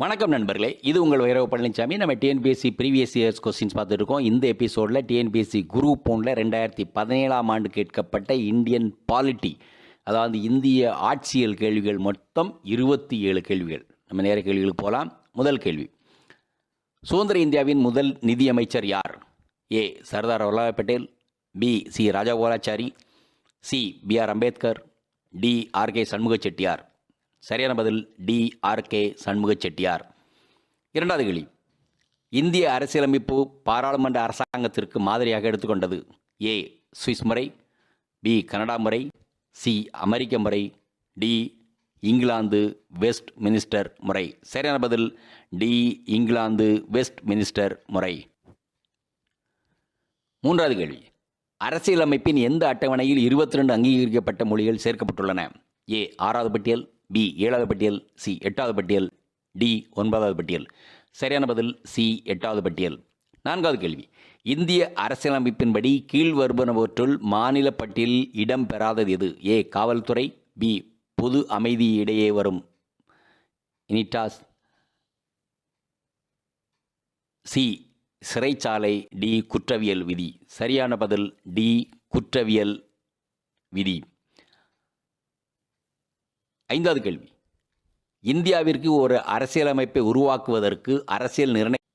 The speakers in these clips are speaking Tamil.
வணக்கம் நண்பர்களே இது உங்கள் வைரவ பழனிசாமி நம்ம டிஎன்பிஎஸ்சி ப்ரீவியஸ் இயர்ஸ் கொஸ்டின்ஸ் பார்த்துட்டு இருக்கோம் இந்த எபிசோடில் டிஎன்பிஎஸ்சி குரூப் ஒன்றில் ரெண்டாயிரத்தி பதினேழாம் ஆண்டு கேட்கப்பட்ட இந்தியன் பாலிட்டி அதாவது இந்திய ஆட்சியல் கேள்விகள் மொத்தம் இருபத்தி ஏழு கேள்விகள். நம்ம நேர கேள்விகளுக்கு போகலாம் முதல் கேள்வி. சுதந்திர இந்தியாவின் முதல் நிதியமைச்சர் யார்? A. Sardar Vallabhbhai Patel B. C. Rajagopalachari C. B. R. Ambedkar D. R K Shanmukha Chettiar சரியான பதில் டி ஆர்கே சண்முக செட்டியார். இரண்டாவது கேள்வி. இந்திய அரசியலமைப்பு பாராளுமன்ற அரசாங்கத்திற்கு மாதிரியாக எடுத்துக்கொண்டது ஏ சுவிஸ் முறை பி கனடா முறை சி அமெரிக்க முறை டி இங்கிலாந்து வெஸ்ட் மினிஸ்டர் முறை. சரியான பதில் டி இங்கிலாந்து வெஸ்ட் மினிஸ்டர் முறை. மூன்றாவது கேள்வி. அரசியலமைப்பின் எந்த அட்டவணையில் இருபத்தி ரெண்டு அங்கீகரிக்கப்பட்ட மொழிகள் சேர்க்கப்பட்டுள்ளன? ஏ ஆறாவது பட்டியல் பி ஏழாவது பட்டியல் சி எட்டாவது பட்டியல் டி ஒன்பதாவது பட்டியல். சரியான பதில் சி எட்டாவது பட்டியல். நான்காவது கேள்வி. இந்திய அரசியலமைப்பின்படி கீழ் வருபனவற்றுள் மாநில பட்டியலில் இடம் பெறாதது எது? ஏ காவல்துறை பி பொது அமைதி இடையே வரும். இனிட்டாஸ் சி சிறைச்சாலை டி குற்றவியல் விதி. சரியான பதில் டி குற்றவியல் விதி. ஐந்தாவது கேள்வி. இந்தியாவிற்கு ஒரு அரசியலமைப்பை உருவாக்குவதற்கு அரசியல் நிர்ணய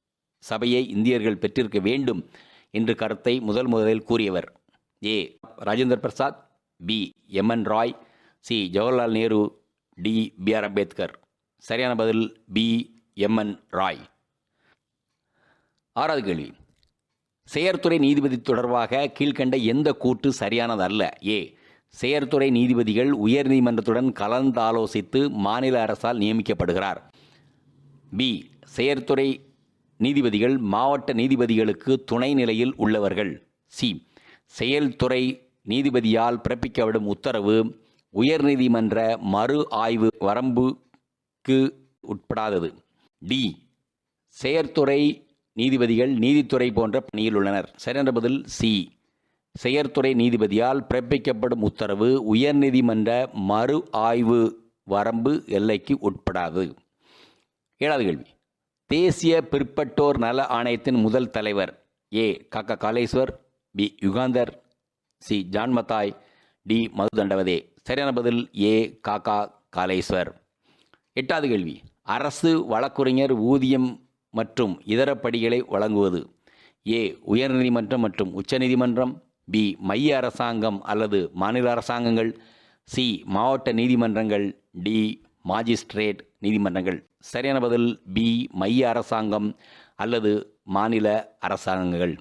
சபையை இந்தியர்கள் பெற்றிருக்க வேண்டும் என்று கருத்தை முதல் முதலில் கூறியவர் A. Rajendra Prasad B. M N Roy C. Jawaharlal Nehru D. B. R. Ambedkar. சரியான பதில் பி. எம்என் ராய். ஆறாவது கேள்வி. செயற்துறை நீதிபதி தொடர்பாக கீழ்கண்ட எந்த கூற்று சரியானதல்ல? ஏ. செயற்துறை நீதிபதிகள் உயர்நீதிமன்றத்துடன் கலந்தாலோசித்து மாநில அரசால் நியமிக்கப்படுகிறார். பி. செயற்துறை நீதிபதிகள் மாவட்ட நீதிபதிகளுக்கு துணை நிலையில் உள்ளவர்கள். சி. செயல்துறை நீதிபதியால் பிறப்பிக்கப்படும் உத்தரவு உயர்நீதிமன்ற மறு ஆய்வு வரம்புக்கு உட்படாதது. டி. செயற்துறை நீதிபதிகள் நீதித்துறை போன்ற பணியில் உள்ளனர். சரியான பதில் சி. செயற்துறை நீதிபதியால் பிறப்பிக்கப்படும் உத்தரவு உயர்நீதிமன்ற மறு ஆய்வு வரம்பு எல்லைக்கு உட்படாது. ஏழாவது கேள்வி. தேசிய பிற்பட்டோர் நல ஆணையத்தின் முதல் தலைவர் ஏ. காக்கா Kaleshwar B. Yugandhar C. ஜான்மதாய் D. Madhu Dandavate. சரியான பதில் ஏ. காக்கா காலேஸ்வர் எட்டாவது கேள்வி. அரசு வழக்குரைஞர் ஊதியம் மற்றும் இதர படிகளை வழங்குவது ஏ. உயர்நீதிமன்றம் மற்றும் உச்சநீதிமன்றம் பி மைய அரசாங்கம் அல்லது மாநில அரசாங்கங்கள் சி மாவட்ட நீதிமன்றங்கள் டி மாஜிஸ்ட்ரேட் நீதிமன்றங்கள். சரியான பதில் பி மைய அரசாங்கம் அல்லது மாநில அரசாங்கங்கள்.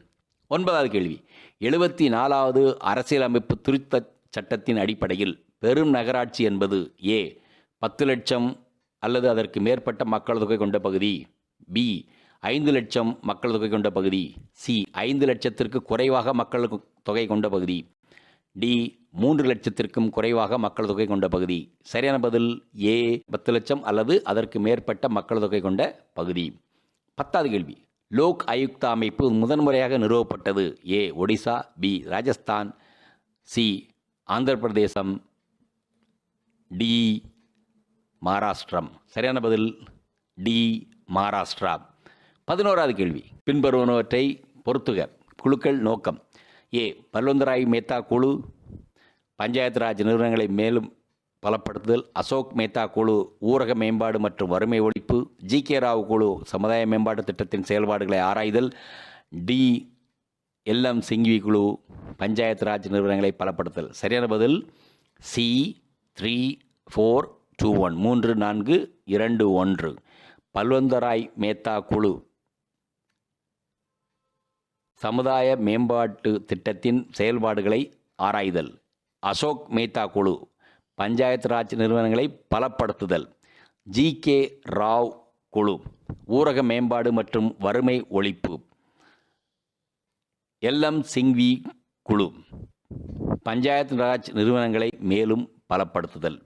ஒன்பதாவது கேள்வி. எழுபத்தி நாலாவது அரசியலமைப்பு திருத்த சட்டத்தின் அடிப்படையில் பெரும் நகராட்சி என்பது ஏ பத்து லட்சம் அல்லது அதற்கு மேற்பட்ட மக்கள் தொகை கொண்ட பகுதி பி ஐந்து லட்சம் மக்கள் தொகை கொண்ட பகுதி சி ஐந்து லட்சத்திற்கு குறைவாக மக்கள் தொகை கொண்ட பகுதி டி மூன்று லட்சத்திற்கும் குறைவாக மக்கள் தொகை கொண்ட பகுதி. சரியான பதில் ஏ பத்து லட்சம் அல்லது அதற்கு மேற்பட்ட மக்கள் தொகை கொண்ட பகுதி. பத்தாவது கேள்வி. லோக் ஆயுக்தா அமைப்பு முதன்முறையாக நிறுவப்பட்டது. A Odisha B Rajasthan C Andhra Pradesh D மகாராஷ்டிரம். சரியான பதில் டி மகாராஷ்டிரா. பதினோராவது கேள்வி. பின்வருவனவற்றை பொறுத்துக. குழுக்கள் நோக்கம். ஏ. பல்வந்தராய் மேத்தா குழு. பஞ்சாயத்து ராஜ் நிறுவனங்களை மேலும் பலப்படுத்துதல். அசோக் மேத்தா குழு ஊரக மேம்பாடு மற்றும் வறுமை ஒழிப்பு. ஜி. கே. ராவ் குழு சமுதாய மேம்பாட்டு திட்டத்தின் செயல்பாடுகளை ஆராய்தல். டி. எல். எம். சிங்வி குழு பஞ்சாயத்து ராஜ் நிறுவனங்களை பலப்படுத்தல் சரியான பதில்? C. Three four two one. மூன்று நான்கு இரண்டு ஒன்று. பல்வந்தராய் மேத்தா குழு. சமுதாய மேம்பாட்டு திட்டத்தின் செயல்பாடுகளை ஆராய்தல். அசோக் மேத்தா குழு பஞ்சாயத்து ராஜ் நிறுவனங்களை பலப்படுத்துதல். ஜி கே ராவ் குழு ஊரக மேம்பாடு மற்றும் வறுமை ஒழிப்பு. எல்எம் சிங்வி குழு பஞ்சாயத்து ராஜ் நிறுவனங்களை மேலும் பலப்படுத்துதல்.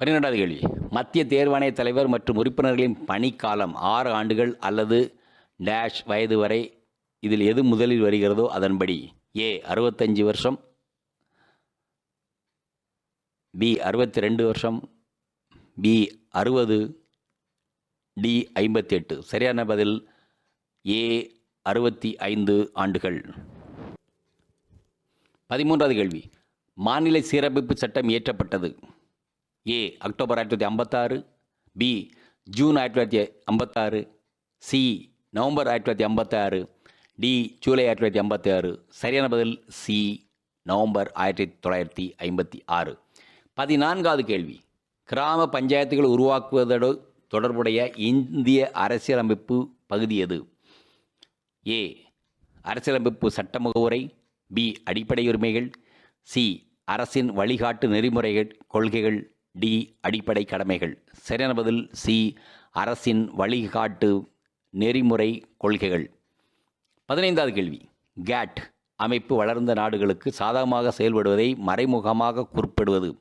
பன்னிரெண்டாவது கேள்வி. மத்திய தேர்வாணைய தலைவர் மற்றும் உறுப்பினர்களின் பணிக்காலம் ஆறு ஆண்டுகள் அல்லது டேஷ் வயது வரை இதில் எது முதலில் வருகிறதோ அதன்படி ஏ அறுபத்தஞ்சு வருஷம் பி அறுபத்தி ரெண்டு வருஷம் பி அறுபது டி ஐம்பத்தி எட்டு சரியான பதில் ஏ அறுபத்தி ஐந்து ஆண்டுகள். பதிமூன்றாவது கேள்வி. மாநில சீரமைப்பு சட்டம் இயற்றப்பட்டது. ஏ அக்டோபர் ஆயிரத்தி தொள்ளாயிரத்தி ஐம்பத்தாறு பி ஜூன் ஆயிரத்தி தொள்ளாயிரத்தி ஐம்பத்தாறு சி நவம்பர் ஆயிரத்தி தொள்ளாயிரத்தி ஐம்பத்தாறு டி ஜூலை ஆயிரத்தி தொள்ளாயிரத்தி ஐம்பத்தி ஆறு சரியான பதில் சி நவம்பர் ஆயிரத்தி தொள்ளாயிரத்தி ஐம்பத்தி ஆறு பதினான்காவது கேள்வி. கிராம பஞ்சாயத்துகள் உருவாக்குவதோடு தொடர்புடைய இந்திய அரசியலமைப்பு பகுதி எது? ஏ அரசியலமைப்பு சட்ட முகவுரை பி அடிப்படை உரிமைகள் சி அரசின் வழிகாட்டு நெறிமுறைகள் கொள்கைகள் டி அடிப்படை கடமைகள். சரியான பதில் சி அரசின் வழிகாட்டு நெறிமுறை கொள்கைகள். பதினைந்தாவது கேள்வி. கேட் அமைப்பு வளர்ந்த நாடுகளுக்கு சாதகமாக செயல்படுவதை மறைமுகமாக குறிப்பிடுவது.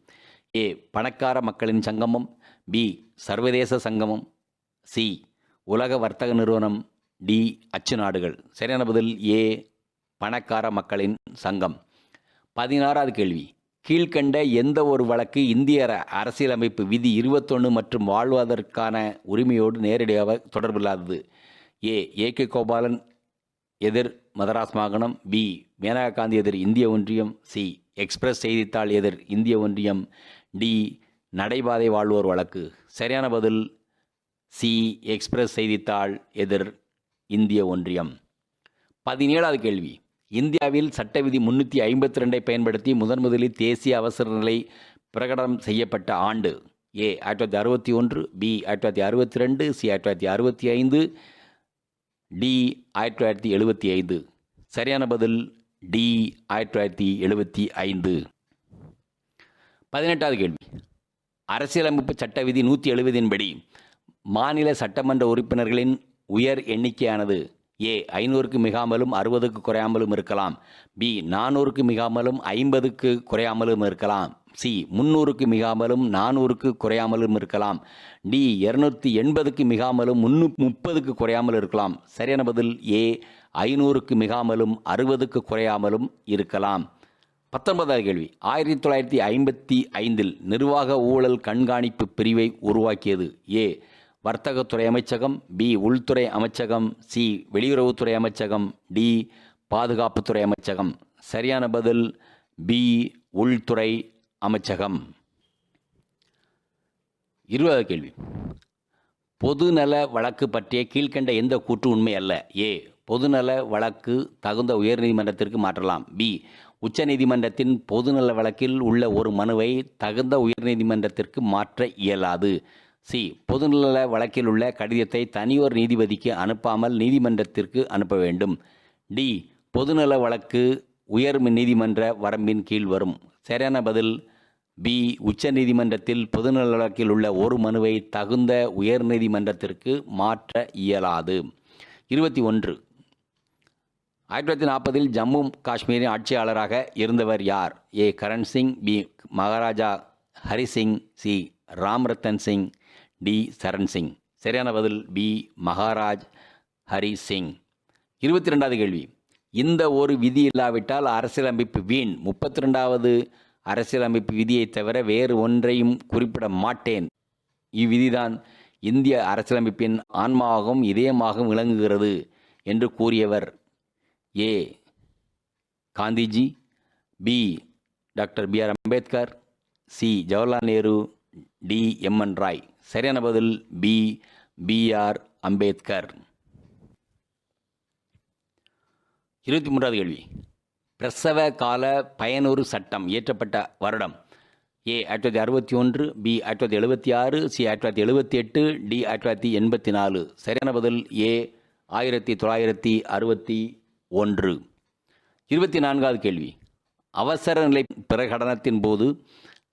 ஏ பணக்கார மக்களின் சங்கமம். பி சர்வதேச சங்கமம். சி உலக வர்த்தக நிறுவனம். டி அச்சு நாடுகள். சரியான பதில் ஏ பணக்கார மக்களின் சங்கம். பதினாறாவது கேள்வி. கீழ்க்கண்ட எந்த ஒரு வழக்கு இந்திய அரசியலமைப்பு விதி இருபத்தொன்று மற்றும் வாழ்வதற்கான உரிமையோடு நேரடியாக தொடர்பில்லாதது. ஏ ஏ கே கோபாலன் எதிர் மதராஸ் மாகாணம் பி மேனகா காந்தி எதிர் இந்திய ஒன்றியம். சி எக்ஸ்பிரஸ் செய்தித்தாள் எதிர் இந்திய ஒன்றியம். டி நடைபாதை வாழ்வோர் வழக்கு. சரியான பதில் சி எக்ஸ்பிரஸ் செய்தித்தாள் எதிர் இந்திய ஒன்றியம். பதினேழாவது கேள்வி. இந்தியாவில் சட்ட விதி முன்னூற்றி ஐம்பத்தி ரெண்டை பயன்படுத்தி முதன் முதலில் தேசிய அவசர நிலை பிரகடனம் செய்யப்பட்ட ஆண்டு. ஏ ஆயிரத்தி தொள்ளாயிரத்தி அறுபத்தி ஒன்று பி ஆயிரத்தி தொள்ளாயிரத்தி அறுபத்தி ரெண்டு சி ஆயிரத்தி தொள்ளாயிரத்தி அறுபத்தி ஐந்து டி ஆயிரத்தி தொள்ளாயிரத்தி எழுபத்தி ஐந்து. சரியான பதில் டி ஆயிரத்தி தொள்ளாயிரத்தி எழுபத்தி ஐந்து. பதினெட்டாவது கேள்வி. அரசியலமைப்பு சட்ட விதி நூற்றி எழுபதின்படி மாநில சட்டமன்ற உறுப்பினர்களின் உயர் எண்ணிக்கையானது ஏ ஐநூறுக்கு மிகாமலும் அறுபதுக்கு குறையாமலும் இருக்கலாம். பி நானூறுக்கு மிகாமலும் ஐம்பதுக்கு குறையாமலும் இருக்கலாம். சி முந்நூறுக்கு மிகாமலும் நானூறுக்கு குறையாமலும் இருக்கலாம். டி இரநூத்தி எண்பதுக்கு மிகாமலும் முன்னூ முப்பதுக்கு குறையாமல் இருக்கலாம். சரியான பதில் ஏ ஐநூறுக்கு மிகாமலும் அறுபதுக்கு குறையாமலும் இருக்கலாம். பத்தொன்பதாவது கேள்வி. ஆயிரத்தி தொள்ளாயிரத்தி ஐம்பத்தி ஐந்தில் நிர்வாக ஊழல் கண்காணிப்பு பிரிவை உருவாக்கியது ஏ வர்த்தகத்துறை அமைச்சகம் பி உள்துறை அமைச்சகம் சி வெளியுறவுத்துறை அமைச்சகம் டி பாதுகாப்புத்துறை அமைச்சகம். சரியான பதில் பி உள்துறை அமைச்சகம். இருபதாவது கேள்வி. பொதுநல வழக்கு பற்றிய கீழ்கண்ட எந்த கூற்று உண்மை அல்ல? ஏ. பொதுநல வழக்கு தகுந்த உயர்நீதிமன்றத்திற்கு மாற்றலாம். பி. உச்சநீதிமன்றத்தின் பொதுநல வழக்கில் உள்ள ஒரு மனுவை தகுந்த உயர்நீதிமன்றத்திற்கு மாற்ற இயலாது. சி பொதுநல வழக்கில் உள்ள கடிதத்தை தனியோர் நீதிபதிக்கு அனுப்பாமல் நீதிமன்றத்திற்கு அனுப்ப வேண்டும். டி பொதுநல வழக்கு உயர் நீதிமன்ற வரம்பின் கீழ் வரும். சரியான பதில்? பி உச்சநீதிமன்றத்தில் பொதுநல வழக்கில் உள்ள ஒரு மனுவை தகுந்த உயர்நீதிமன்றத்திற்கு மாற்ற இயலாது. இருபத்தி ஒன்று. ஆயிரத்தி தொள்ளாயிரத்தி நாற்பதில் ஜம்மு காஷ்மீரின் ஆட்சியாளராக இருந்தவர் யார்? A Karan Singh B Maharaja Hari Singh C Ramratan Singh D. Charan Singh சரியான பதில் பி. மகாராஜ் ஹரி சிங் இருபத்தி ரெண்டாவது கேள்வி. இந்த ஒரு விதி இல்லாவிட்டால் அரசியலமைப்பு வீண். முப்பத்தி ரெண்டாவது அரசியலமைப்பு விதியை தவிர வேறு ஒன்றையும் குறிப்பிட மாட்டேன். இவ்விதிதான் இந்திய அரசியலமைப்பின் ஆன்மாவாகவும் இதயமாகவும் விளங்குகிறது என்று கூறியவர் A. Gandhiji B. Doctor B. R. Ambedkar C. Jawaharlal Nehru D. M N Roy. சரியான பதில் பி பி ஆர் அம்பேத்கர். இருபத்தி மூன்றாவது கேள்வி. பிரசவ கால பயனுறு சட்டம் இயற்றப்பட்ட வருடம். ஏ ஆயிரத்தி தொள்ளாயிரத்தி அறுபத்தி ஒன்று பி ஆயிரத்தி தொள்ளாயிரத்தி எழுபத்தி ஆறு சி ஆயிரத்தி தொள்ளாயிரத்தி எழுபத்தி எட்டு டி ஆயிரத்தி தொள்ளாயிரத்தி எண்பத்தி நாலு. சரியான பதில் ஏ ஆயிரத்தி தொள்ளாயிரத்தி அறுபத்தி ஒன்று. இருபத்தி நான்காவது கேள்வி. அவசர நிலை பிரகடனத்தின் போது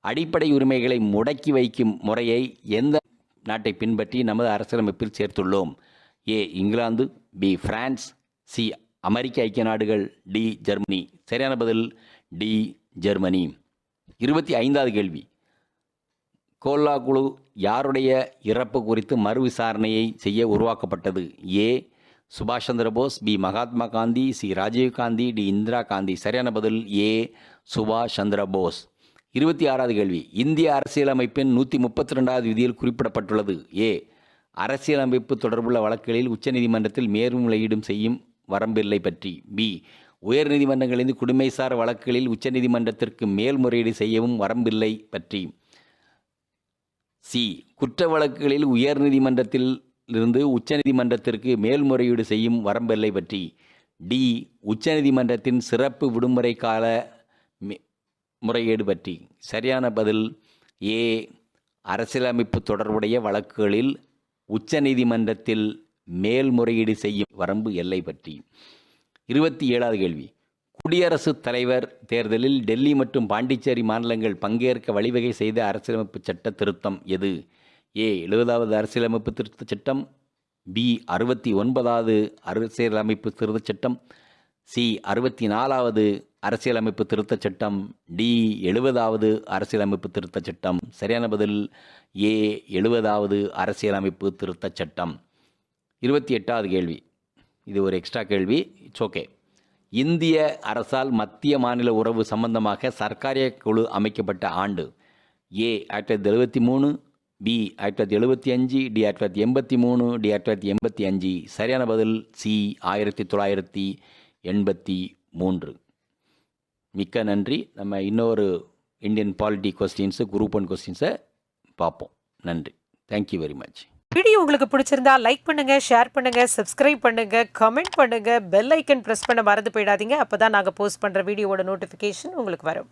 அடிப்படை உரிமைகளை முடக்கி வைக்கும் முறையை எந்த நாட்டை பின்பற்றி நமது அரசியலமைப்பில் சேர்த்துள்ளோம்? A England B France C அமெரிக்க ஐக்கிய நாடுகள் டி ஜெர்மனி. சரியான பதில் டி ஜெர்மனி. இருபத்தி ஐந்தாவது கேள்வி. கோல்லா குழு யாருடைய இறப்பு குறித்து மறு விசாரணையை செய்ய உருவாக்கப்பட்டது? ஏ சுபாஷ் Chandra Bose B Mahatma Gandhi C Rajiv Gandhi D Indira Gandhi. சரியான பதில் ஏ சுபாஷ் சந்திரபோஸ் இருபத்தி ஆறாவது கேள்வி. இந்திய அரசியலமைப்பின் நூற்றி முப்பத்தி ரெண்டாவது விதியில் குறிப்பிடப்பட்டுள்ளது. ஏ. அரசியலமைப்பு தொடர்புள்ள வழக்குகளில் உச்சநீதிமன்றத்தில் மேல்முறையீடும் செய்யும் வரம்பில்லை பற்றி. பி. உயர்நீதிமன்றங்களிலிருந்து குடிமைசார் வழக்குகளில் உச்சநீதிமன்றத்திற்கு மேல்முறையீடு செய்யவும் வரம்பில்லை பற்றி. சி. குற்ற வழக்குகளில் உயர்நீதிமன்றத்தில் இருந்து உச்சநீதிமன்றத்திற்கு மேல்முறையீடு செய்யும் வரம்பில்லை பற்றி. டி. உச்சநீதிமன்றத்தின் சிறப்பு விடுமுறை கால முறையீடு பற்றி. சரியான பதில் ஏ அரசியலமைப்பு தொடர்புடைய வழக்குகளில் உச்சநீதிமன்றத்தில் மேல்முறையீடு செய்யும் வரம்பு எல்லை பற்றி. இருபத்தி ஏழாவது கேள்வி. குடியரசுத் தலைவர் தேர்தலில் டெல்லி மற்றும் பாண்டிச்சேரி மாநிலங்கள் பங்கேற்க வழிவகை செய்த அரசியலமைப்பு சட்ட திருத்தம் எது? ஏ எழுபதாவது அரசியலமைப்பு திருத்தச் சட்டம் பி அறுபத்தி ஒன்பதாவது அரசியலமைப்பு திருத்தச் சட்டம் சி அறுபத்தி நாலாவது அரசியலமைப்பு திருத்தச் சட்டம் டி எழுபதாவது அரசியலமைப்பு திருத்தச் சட்டம். சரியான பதில் ஏ எழுபதாவது அரசியலமைப்பு திருத்தச் சட்டம். இருபத்தி எட்டாவது கேள்வி. இது ஒரு எக்ஸ்ட்ரா கேள்வி. இட்ஸ் ஓகே இந்திய அரசால் மத்திய மாநில உறவு சம்பந்தமாக சர்க்காரிய குழு அமைக்கப்பட்ட ஆண்டு. ஏ ஆயிரத்தி தொள்ளாயிரத்தி எழுபத்தி மூணு பி ஆயிரத்தி தொள்ளாயிரத்தி எழுபத்தி அஞ்சு டி ஆயிரத்தி தொள்ளாயிரத்தி எண்பத்தி மூணு டி ஆயிரத்தி தொள்ளாயிரத்தி எண்பத்தி அஞ்சு. சரியான பதில் சி ஆயிரத்தி தொள்ளாயிரத்தி எண்பத்தி மூன்று. மிக்க நன்றி. நம்ம இன்னொரு Indian polity questions group one கொஸ்டின்ஸை பார்ப்போம். நன்றி. தேங்க்யூ வெரி மச் வீடியோ உங்களுக்கு பிடிச்சிருந்தா லைக் பண்ணுங்க ஷேர் பண்ணுங்க சப்ஸ்கிரைப் பண்ணுங்க கமெண்ட் பண்ணுங்க பெல் ஐக்கன் ப்ரெஸ் பண்ண மறந்து போயிடாதீங்க. அப்பதான் நாங்கள் போஸ்ட் பண்ணுற வீடியோவோட நோட்டிஃபிகேஷன் உங்களுக்கு வரும்.